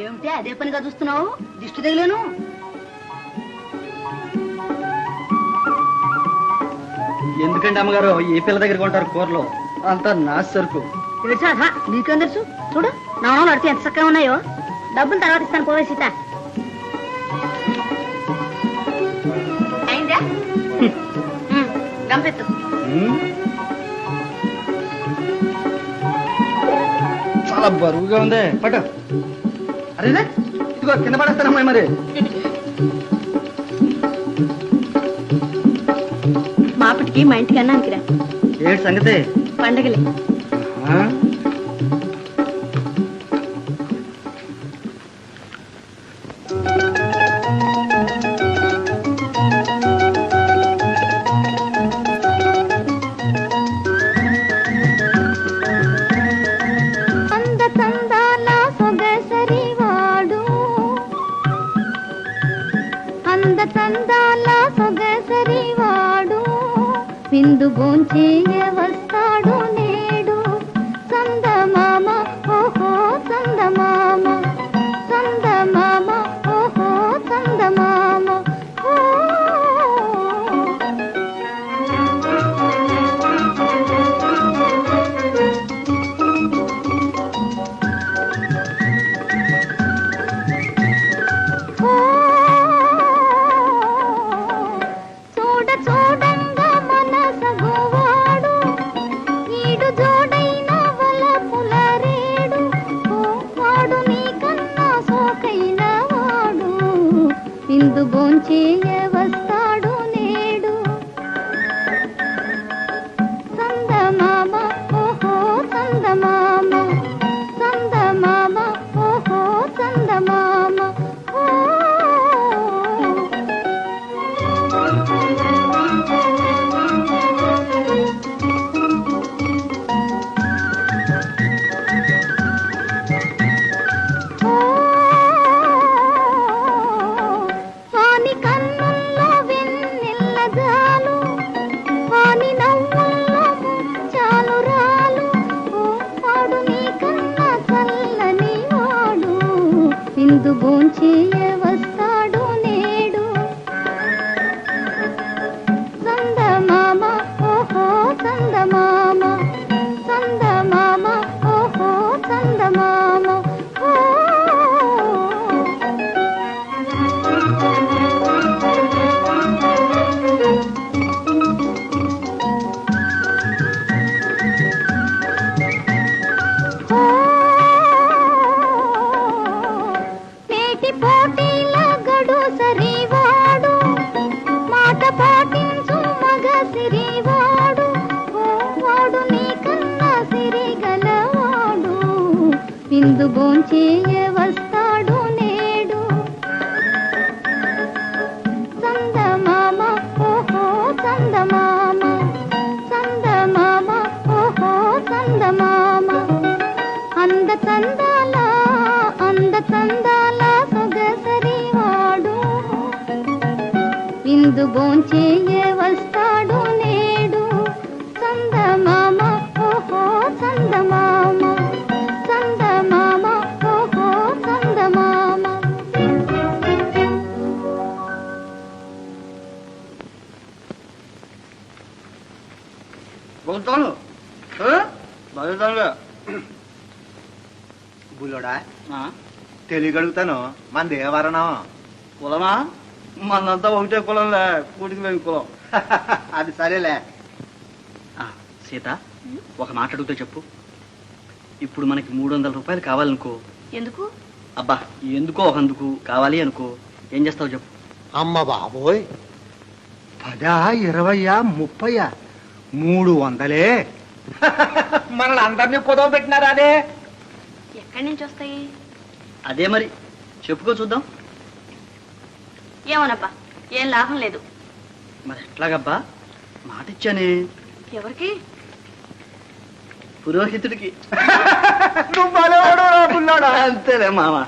ఏమిటి అదే పనిగా చూస్తున్నావు? దిష్టి తగిలేను? ఎందుకండి అమ్మగారు? ఈ పిల్ల దగ్గర కొంటారు కూరలు. అంతా నా సరుకు. తెలుసా నీకేం తెలుసు? చూడు నాణం అడితే ఎంత చక్కగా ఉన్నాయో. డబ్బులు తర్వాత ఇస్తాను పోవే సీత. అయిందా? గంపెత్తు. చాలా బరువుగా ఉంది. పట్టు. అరే ఇదిగో కింద పడేస్తానమ్మా మరి? మాపటికి మా ఇంటికి అన్నానికి రా. సంగతి? పండగలే. విందు గోంచేయ వస్తాడు ముందు గోంచేయ ఇందు భోంచేయ విందు భోంచేయ వస్తాడు నేడు. చందమామ ఓహో చందమామ. చందమామ ఓహో చందమామ. అంద చందాల అంద చందాల సొగసరివాడు విందు భోంచేయ పోతాను బాగుతానుగా బుల్లోడా? తెలియగలుగుతాను. మన దేవరణం కులమా? మనంతా ఒకటే కులంలే. కూటికి మేము కులం. అది సరేలే. సీత ఒక మాట అడుగుతా చెప్పు. ఇప్పుడు మనకి మూడు వందల రూపాయలు కావాలనుకో. ఎందుకు? అబ్బా ఎందుకో అందుకు కావాలి అనుకో. ఏం చేస్తావు చెప్పు. అమ్మ బాబోయ్. పదా ఇరవయ్యా ముప్పయ్యా. మూడు వందలే. మనల్ని అందరినీ పొదవ పెట్టినారా అదే? ఎక్కడి నుంచి వస్తాయి? అదే మరి. చెప్పుకో చూద్దాం. ఏమోనబ్బా ఏం లాభం లేదు. మరి ఎట్లాగబ్బా? మాట ఇచ్చానే. ఎవరికి? పురోహితుడికి. అంతేలే మామ.